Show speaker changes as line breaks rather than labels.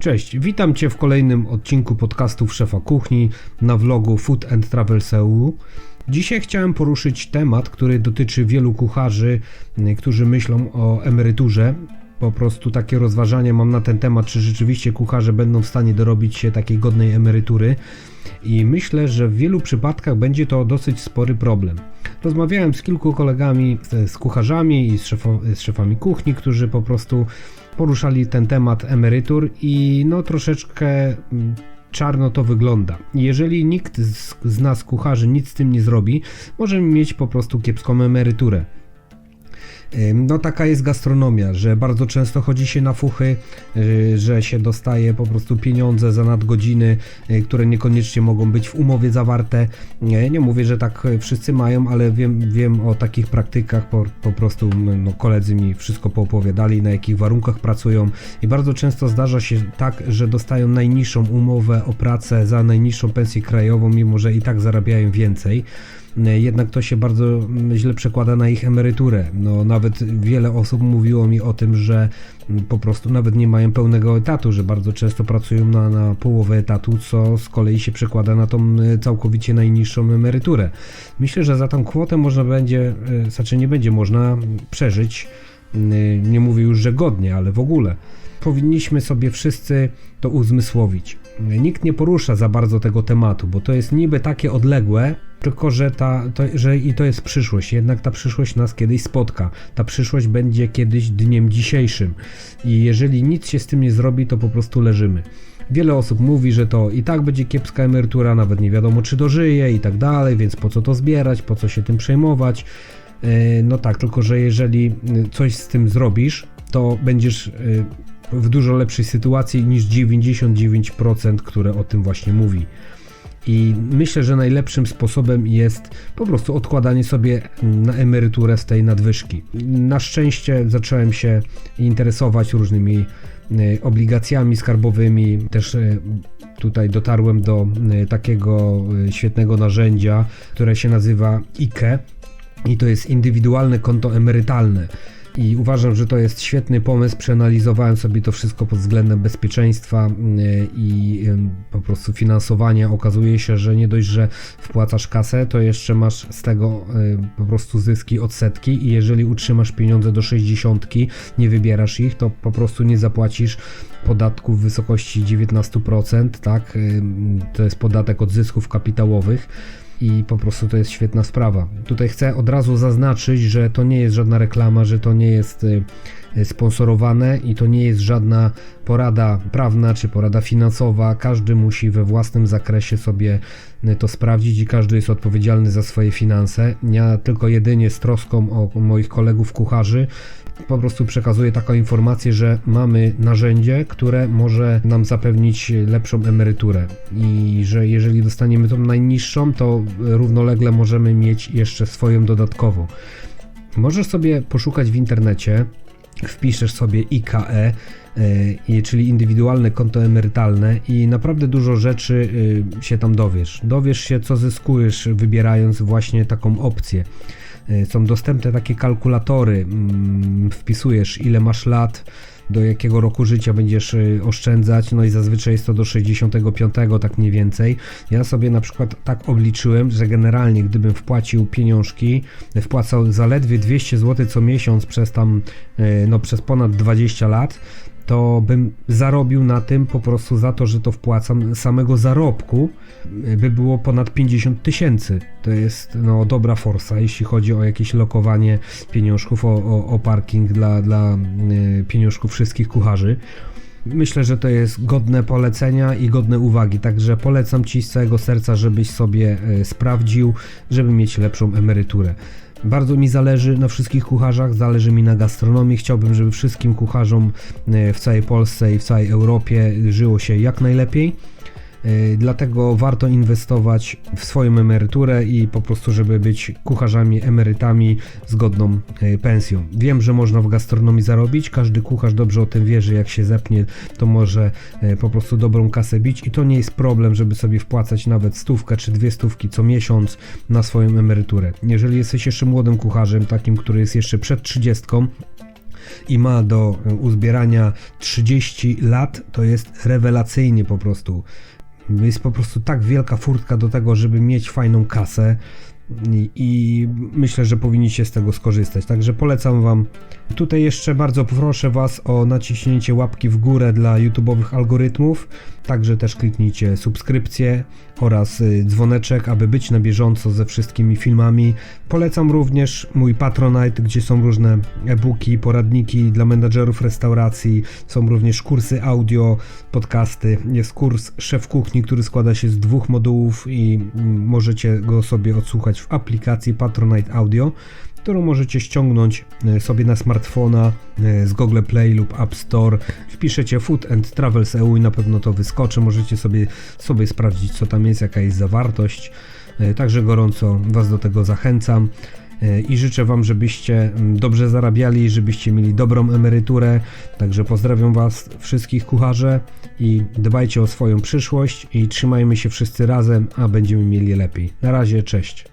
Cześć, witam Cię w kolejnym odcinku podcastów Szefa Kuchni na vlogu Food and Travel Seoul. Dzisiaj chciałem poruszyć temat, który dotyczy wielu kucharzy, którzy myślą o emeryturze. Po prostu takie rozważania mam na ten temat, czy rzeczywiście kucharze będą w stanie dorobić się takiej godnej emerytury. I myślę, że w wielu przypadkach będzie to dosyć spory problem. Rozmawiałem z kilku kolegami, z kucharzami i z, szefo, z szefami kuchni, którzy po prostu poruszali ten temat emerytur i no troszeczkę mm, czarno to wygląda. Jeżeli nikt z, z nas kucharzy nic z tym nie zrobi, możemy mieć po prostu kiepską emeryturę. No taka jest gastronomia, że bardzo często chodzi się na fuchy, y, że się dostaje po prostu pieniądze za nadgodziny, y, które niekoniecznie mogą być w umowie zawarte. Nie, nie mówię, że tak wszyscy mają, ale wiem, wiem o takich praktykach, po, po prostu no, koledzy mi wszystko poopowiadali, na jakich warunkach pracują i bardzo często zdarza się tak, że dostają najniższą umowę o pracę za najniższą pensję krajową, mimo że i tak zarabiają więcej. E, jednak to się bardzo mm, źle przekłada na ich emeryturę. No, nawet wiele osób mówiło mi o tym, że mm, po prostu nawet nie mają pełnego etatu, że bardzo często pracują na, na połowę etatu, co z kolei się przekłada na tą e, całkowicie najniższą emeryturę. Myślę, że za tą kwotę można będzie, e, znaczy nie będzie można przeżyć, nie mówię już, że godnie, ale w ogóle. Powinniśmy sobie wszyscy to uzmysłowić. Nikt nie porusza za bardzo tego tematu, bo to jest niby takie odległe, tylko że, ta, to, że i to jest przyszłość, jednak ta przyszłość nas kiedyś spotka. Ta przyszłość będzie kiedyś dniem dzisiejszym i jeżeli nic się z tym nie zrobi, to po prostu leżymy. Wiele osób mówi, że to i tak będzie kiepska emerytura, nawet nie wiadomo czy dożyje i tak dalej, więc po co to zbierać, po co się tym przejmować. E, no tak, tylko że jeżeli e, coś z tym zrobisz, to będziesz e, w dużo lepszej sytuacji niż 99%, które o tym właśnie mówi. I myślę, że najlepszym sposobem jest po prostu odkładanie sobie na emeryturę z tej nadwyżki. Na szczęście zacząłem się interesować różnymi e, obligacjami skarbowymi. Też e, tutaj dotarłem do e, takiego świetnego narzędzia, które się nazywa IKE i to jest indywidualne konto emerytalne i uważam, że to jest świetny pomysł. Przeanalizowałem sobie to wszystko pod względem bezpieczeństwa y, i po prostu finansowania. Okazuje się, że nie dość, że wpłacasz kasę, to jeszcze masz z tego y, po prostu zyski, odsetki i jeżeli utrzymasz pieniądze do 60, nie wybierasz ich, to po prostu nie zapłacisz podatku w wysokości 19%, tak? To jest podatek od zysków kapitałowych i po prostu to jest świetna sprawa. Tutaj chcę od razu zaznaczyć, że to nie jest żadna reklama, że to nie jest y, sponsorowane i to nie jest żadna porada prawna czy porada finansowa. Każdy musi we własnym zakresie sobie y, to sprawdzić i każdy jest odpowiedzialny za swoje finanse. Ja tylko jedynie z troską o moich kolegów kucharzy po prostu przekazuję taką informację, że mamy narzędzie, które może nam zapewnić lepszą emeryturę i że jeżeli dostaniemy tą najniższą, to równolegle możemy mieć jeszcze swoją dodatkową. Możesz sobie poszukać w internecie, wpiszesz sobie IKE, czyli indywidualne konto emerytalne i naprawdę dużo rzeczy e, się tam dowiesz. Dowiesz się, co zyskujesz, wybierając właśnie taką opcję. E, są dostępne takie kalkulatory. Mm, wpisujesz ile masz lat, do jakiego roku życia będziesz e, oszczędzać, no i zazwyczaj jest to do 65, tak mniej więcej. Ja sobie na przykład tak obliczyłem, że generalnie gdybym wpłacił pieniążki, wpłacał zaledwie 200 zł co miesiąc przez tam, e, no przez ponad 20 lat, to bym zarobił na tym po prostu za to, że to wpłacam samego zarobku, by było ponad 50 tysięcy. To jest no, dobra forsa, jeśli chodzi o jakieś lokowanie pieniążków, o, o, o parking dla, dla y, pieniążków wszystkich kucharzy. Myślę, że to jest godne polecenia i godne uwagi, także polecam Ci z całego serca, żebyś sobie y, sprawdził, żeby mieć lepszą emeryturę. Bardzo mi zależy na wszystkich kucharzach, zależy mi na gastronomii. Chciałbym, żeby wszystkim kucharzom e, w całej Polsce i w całej Europie żyło się jak najlepiej. E, dlatego warto inwestować w swoją emeryturę i po prostu, żeby być kucharzami, emerytami z godną e, pensją. Wiem, że można w gastronomii zarobić, każdy kucharz dobrze o tym wie, że jak się zepnie, to może e, po prostu dobrą kasę bić i to nie jest problem, żeby sobie wpłacać nawet stówkę czy dwie stówki co miesiąc na swoją emeryturę. Jeżeli jesteś jeszcze młodym kucharzem, takim, który jest jeszcze przed trzydziestką, i ma do uzbierania 30 lat, to jest rewelacyjnie po prostu. Jest po prostu tak wielka furtka do tego, żeby mieć fajną kasę i, i myślę, że powinniście z tego skorzystać. Także polecam Wam. Tutaj jeszcze bardzo proszę Was o naciśnięcie łapki w górę dla YouTube'owych algorytmów. Także też kliknijcie subskrypcję oraz y, dzwoneczek, aby być na bieżąco ze wszystkimi filmami. Polecam również mój Patronite, gdzie są różne e-booki, poradniki dla menadżerów restauracji, są również kursy audio, podcasty. Jest kurs Szef Kuchni, który składa się z dwóch modułów i mm, możecie go sobie odsłuchać w aplikacji Patronite Audio którą możecie ściągnąć e, sobie na smartfona e, z Google Play lub App Store. Wpiszecie Food and Travels EU i na pewno to wyskoczy. Możecie sobie, sobie sprawdzić, co tam jest, jaka jest zawartość. E, Także gorąco Was do tego zachęcam i życzę Wam, żebyście dobrze zarabiali, żebyście mieli dobrą emeryturę. Także pozdrawiam Was wszystkich kucharze i dbajcie o swoją przyszłość i trzymajmy się wszyscy razem, a będziemy mieli lepiej. Na razie, cześć.